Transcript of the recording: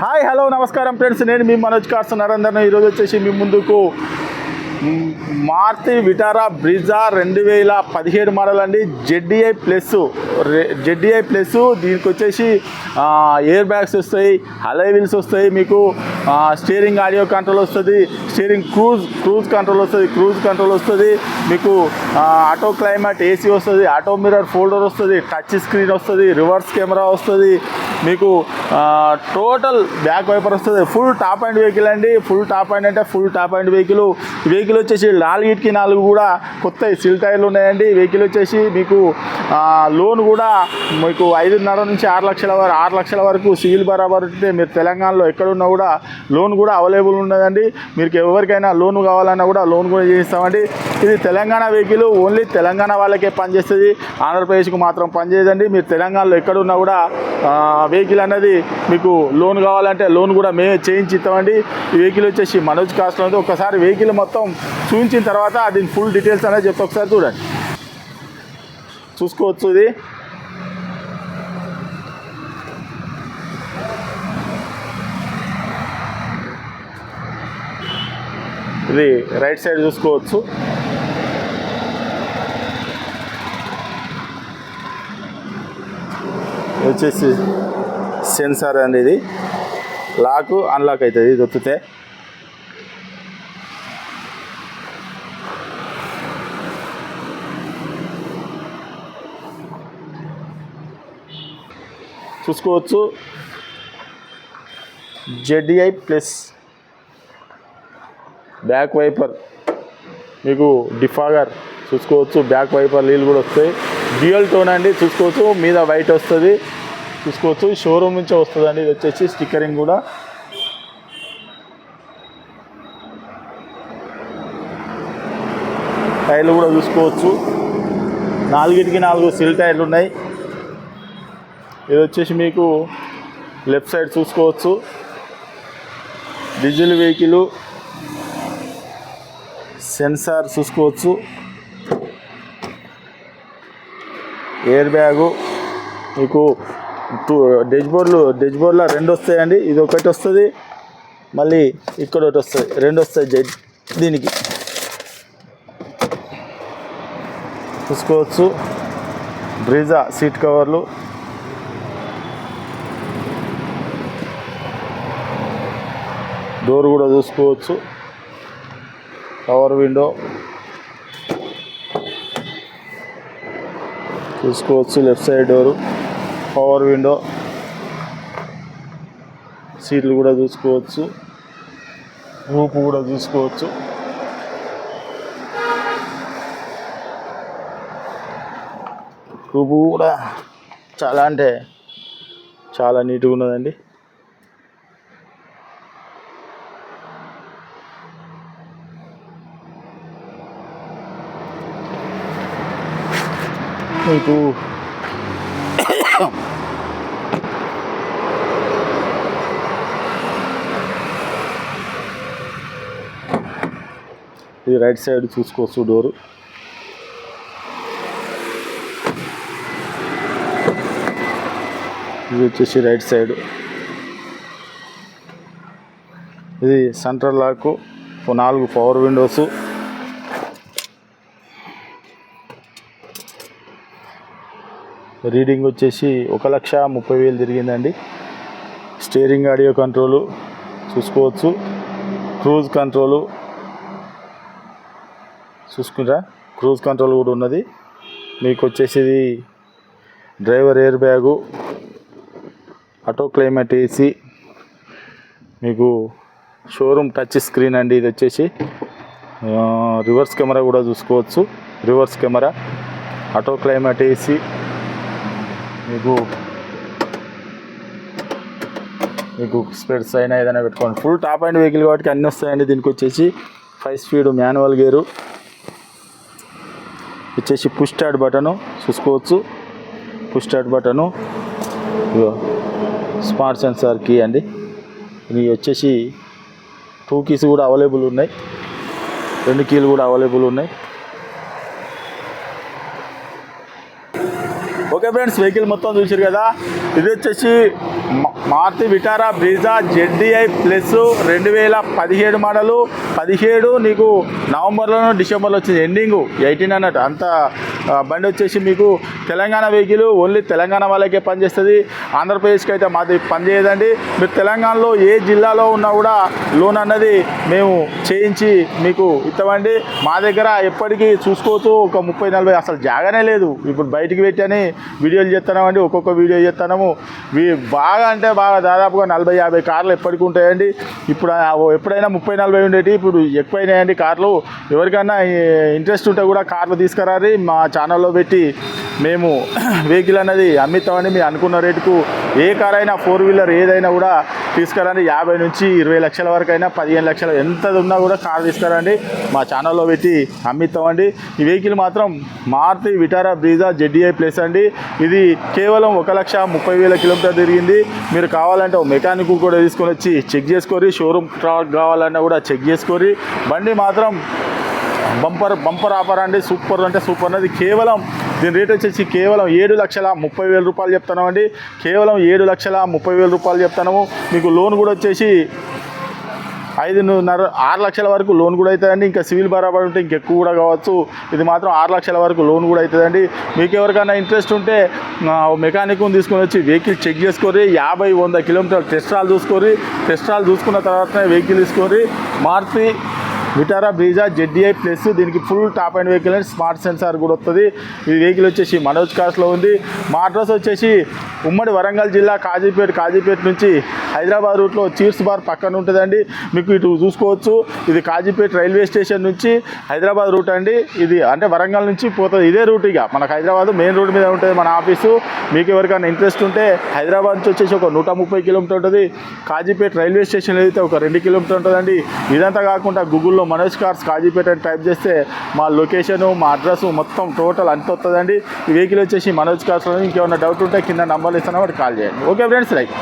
Hi hello నమస్కారం friends. నేను మీ Manoj cars Narender ఈరోజు వచ్చేసి మీ ముందుకు మార్తి మారుతి విటారా బ్రిజా రెండు వేల పదిహేడు మోడల్ అండి. జెడ్డీఐ ప్లస్ జెడ్డీఐ ప్లస్ దీనికి వచ్చేసి ఎయిర్ బ్యాగ్స్ వస్తాయి అలై వీల్స్ వస్తాయి మీకు స్టీరింగ్ ఆడియో కంట్రోల్ వస్తుంది స్టీరింగ్ క్రూజ్ క్రూజ్ కంట్రోల్ వస్తుంది క్రూజ్ కంట్రోల్ వస్తుంది మీకు ఆటో క్లైమేట్ ఏసీ వస్తుంది ఆటో మిర్రర్ ఫోల్డర్ వస్తుంది టచ్ స్క్రీన్ వస్తుంది రివర్స్ కెమెరా వస్తుంది మీకు టోటల్ బ్యాక్ వైపర్ వస్తుంది. ఫుల్ టాప్ అండ్ వెహికల్ అండి. ఫుల్ టాప్ అండ్ అంటే full top end vehicle vehicle వచ్చేసి నాలుగిటికి నాలుగు కూడా కొత్త సిల్ టైర్లు ఉన్నాయండి. వెహికల్ వచ్చేసి మీకు లోన్ కూడా మీకు ఐదున్నర నుంచి ఆరు లక్షల వరకు ఆరు లక్షల వరకు సివిల్ బరాబర్ ఉంటే మీరు తెలంగాణలో ఎక్కడున్నా కూడా లోన్ కూడా అవైలబుల్ ఉన్నదండి. మీకు ఎవరికైనా లోన్ కావాలన్నా కూడా లోన్ కూడా చేయిస్తామండి. ఇది తెలంగాణ వెహికల్ ఓన్లీ తెలంగాణ వాళ్ళకే పనిచేస్తుంది. ఆంధ్రప్రదేశ్కు మాత్రం పనిచేయదండి. మీరు తెలంగాణలో ఎక్కడున్నా కూడా వెహికల్ అనేది మీకు లోన్ కావాలంటే లోన్ కూడా మేమే చేయించి ఇస్తామండి ఈ వెహికల్ వచ్చేసి మనోజ్ కాస్ట్ ఉంది. ఒకసారి వెహికల్ మొత్తం చూపించిన తర్వాత దీని ఫుల్ డీటెయిల్స్ అనేది చెప్తా. ఒకసారి చూడండి. చూసుకోవచ్చు ఇది. ఇది రైట్ సైడ్ చూసుకోవచ్చు. వచ్చేసి సెన్సార్ అండి ఇది లాక్ అన్లాక్ అవుతుంది ఇది ఒత్తితే. చూసుకోవచ్చు. జెడ్డిఐ ప్లస్ బ్యాక్ వైపర్ మీకు డిఫాగర్ చూసుకోవచ్చు. బ్యాక్ వైపర్ నీళ్ళు కూడా వస్తాయి. డ్యూయల్ టోన్ అండి చూసుకోవచ్చు. మీద వైట్ వస్తుంది. చూసుకోవచ్చు షోరూమ్ నుంచే వస్తుందండి. ఇది వచ్చేసి స్టిక్కరింగ్ కూడా. టైర్లు కూడా చూసుకోవచ్చు. నాలుగిటికి నాలుగు సిల్ టైర్లు ఉన్నాయి. ఇది వచ్చేసి మీకు లెఫ్ట్ సైడ్ చూసుకోవచ్చు. డీజిల్ వెహికల్ సెన్సార్ చూసుకోవచ్చు. ఎయిర్ బ్యాగు మీకు టూ డెజ్ బోర్డులు డెజ్ బోర్డులో రెండు వస్తాయండి ఇది ఒకటి వస్తుంది మళ్ళీ ఇక్కడ ఒకటి వస్తుంది రెండు వస్తాయి జెడ్ దీనికి. చూసుకోవచ్చు. బ్రిజా సీట్ కవర్లు. డోర్ కూడా చూసుకోవచ్చు. Power window. చూసుకోవచ్చు left side door. Power window. సీట్లు కూడా చూసుకోవచ్చు. రూపు కూడా చూసుకోవచ్చు. రూపు కూడా చాలా అంటే చాలా నీట్గా ఉన్నదండి. మీకు ఇది రైట్ సైడ్ చూసుకోవచ్చు డోరు. ఇది వచ్చేసి రైట్ సైడ్. ఇది సెంట్రల్ లాక్ నాలుగు పవర్ విండోస్. రీడింగ్ వచ్చేసి ఒక లక్ష ముప్పై వేలు తిరిగిందండి. స్టీరింగ్ ఆడియో కంట్రోలు చూసుకోవచ్చు. క్రూజ్ కంట్రోలు చూసుకుంటా. క్రూజ్ కంట్రోల్ కూడా ఉన్నది. మీకు వచ్చేసి ఇది driver air bag auto climate AC మీకు షోరూమ్ టచ్ స్క్రీన్ అండి ఇది వచ్చేసి. రివర్స్ కెమెరా కూడా చూసుకోవచ్చు. Reverse camera auto climate AC మీకు మీకు స్పెడ్స్ అయినా ఏదైనా పెట్టుకోండి. ఫుల్ టాప్ అండ్ వెహికల్ కాబట్టి అన్నీ వస్తాయండి దీనికి వచ్చేసి. ఫైవ్ స్పీడ్ మాన్యువల్ గేరు వచ్చేసి పుష్ స్టార్ట్ బటను చూసుకోవచ్చు. Push start button smart sensor key అండి. ఇది వచ్చేసి టూ కీస్ కూడా అవైలబుల్ ఉన్నాయి. రెండు కీలు కూడా అవైలబుల్ ఉన్నాయి. ఓకే ఫ్రెండ్స్ వెహికల్ మొత్తం చూసారు కదా? ఇది వచ్చేసి Maruti Vitara Brezza ZDI plus రెండు వేల పదిహేడు మోడలు. పదిహేడు నీకు నవంబర్లోనూ డిసెంబర్లో వచ్చింది. ఎండింగ్ ఎయిటీన్ అన్నట్టు. అంత బండి వచ్చేసి మీకు తెలంగాణ వెహికల్ ఓన్లీ తెలంగాణ వాళ్ళకే పనిచేస్తుంది. ఆంధ్రప్రదేశ్కి అయితే మాది పనిచేయదండి. మీరు తెలంగాణలో ఏ జిల్లాలో ఉన్నా కూడా లోన్ అన్నది మేము చేయించి మీకు ఇస్తామండి. మా దగ్గర ఎప్పటికీ చూసుకోవచ్చు. ఒక ముప్పై నలభై అసలు జాగానే లేదు. ఇప్పుడు బయటికి పెట్టని వీడియోలు చేస్తున్నామండి. ఒక్కొక్క వీడియో చేస్తున్నాము. బాగా అంటే బాగా దాదాపుగా నలభై యాభై కార్లు ఎప్పటికి ఉంటాయండి. ఇప్పుడు ఎప్పుడైనా ముప్పై నలభై ఉండేవి ఇప్పుడు ఎక్కువైనాయండి కార్లు. ఎవరికైనా ఇంట్రెస్ట్ ఉంటే కూడా కార్లు తీసుకురారి మా ఛానల్లో పెట్టి మేము వెహికల్ అనేది అమ్మితామని మీరు అనుకున్న రేటుకు ఏ కార్ అయినా ఫోర్ వీలర్ ఏదైనా కూడా తీసుకురండి. యాభై నుంచి ఇరవై లక్షల వరకు అయినా పదిహేను లక్షలు ఎంత ఉన్నా కూడా కార్ తీసుకురండి. మా ఛానల్లో పెట్టి అమ్మిస్తామండి ఈ వెహికల్ మాత్రం Maruti Vitara Brezza ZDI plus అండి. ఇది కేవలం ఒక లక్ష ముప్పై వేల కిలోమీటర్ తిరిగింది. మీరు కావాలంటే ఒక మెకానిక్ కూడా తీసుకొని వచ్చి చెక్ చేసుకోరి. షోరూమ్ ట్రాక్ కావాలన్నా కూడా చెక్ చేసుకోరి. బండి మాత్రం బంపర్ బంపర్ ఆఫర్ అండి. సూపర్ అంటే సూపర్ అనేది కేవలం దీని రేట్ వచ్చేసి కేవలం ఏడు లక్షల ముప్పై వేల రూపాయలు చెప్తామండి కేవలం ఏడు లక్షల ముప్పై వేల రూపాయలు చెప్తున్నాము. మీకు లోన్ కూడా వచ్చేసి ఐదున్నర ఆరు లక్షల వరకు లోన్ కూడా అవుతుందండి. ఇంకా సివిల్ బరాబర్ ఉంటే ఇంకెక్కువ కూడా కావచ్చు. ఇది మాత్రం ఆరు లక్షల వరకు లోన్ కూడా అవుతుందండి. మీకు ఎవరికైనా ఇంట్రెస్ట్ ఉంటే మెకానిక్ను తీసుకొని వచ్చి వెహికల్ చెక్ చేసుకొని యాభై వంద కిలోమీటర్లు టెస్ట్రాలు చూసుకొని టెస్ట్రాలు చూసుకున్న తర్వాతనే వెహికల్ తీసుకొని Maruti Vitara Brezza ZDI plus దీనికి full top end vehicle and smart sensor కూడా వస్తుంది. ఈ వెహికల్ వచ్చేసి మనోజ్ కార్స్లో ఉంది. మా అడ్రస్ వచ్చేసి ఉమ్మడి వరంగల్ జిల్లా కాజీపేట కాజీపేట నుంచి హైదరాబాద్ రూట్లో చీర్స్ బార్ పక్కన ఉంటుందండి. మీకు ఇటు చూసుకోవచ్చు. ఇది కాజీపేట రైల్వే స్టేషన్ నుంచి హైదరాబాద్ రూట్ అండి. ఇది అంటే వరంగల్ నుంచి పోతుంది. ఇదే రూట్ ఇక. మనకు హైదరాబాద్ మెయిన్ రోడ్ మీద ఉంటుంది మన ఆఫీసు. మీకు ఎవరికైనా ఇంట్రెస్ట్ ఉంటే హైదరాబాద్ నుంచి వచ్చేసి ఒక నూట ముప్పై కిలోమీటర్ ఉంటుంది. కాజీపేట రైల్వే స్టేషన్ అయితే ఒక రెండు కిలోమీటర్ ఉంటుందండి. ఇదంతా కాకుండా గూగుల్ గూగుల్లో మనోజ్ కార్స్ కాజీపేట అని టైప్ చేస్తే మా లొకేషను మా అడ్రస్ మొత్తం టోటల్ అంత వస్తుందండి. ఈ వెహికల్ వచ్చేసి మనోజ్ కార్స్లో ఇంకేమైనా డౌట్ ఉంటే కింద నంబర్లు ఇస్తాను వాటి కాల్ చేయండి. Okay friends right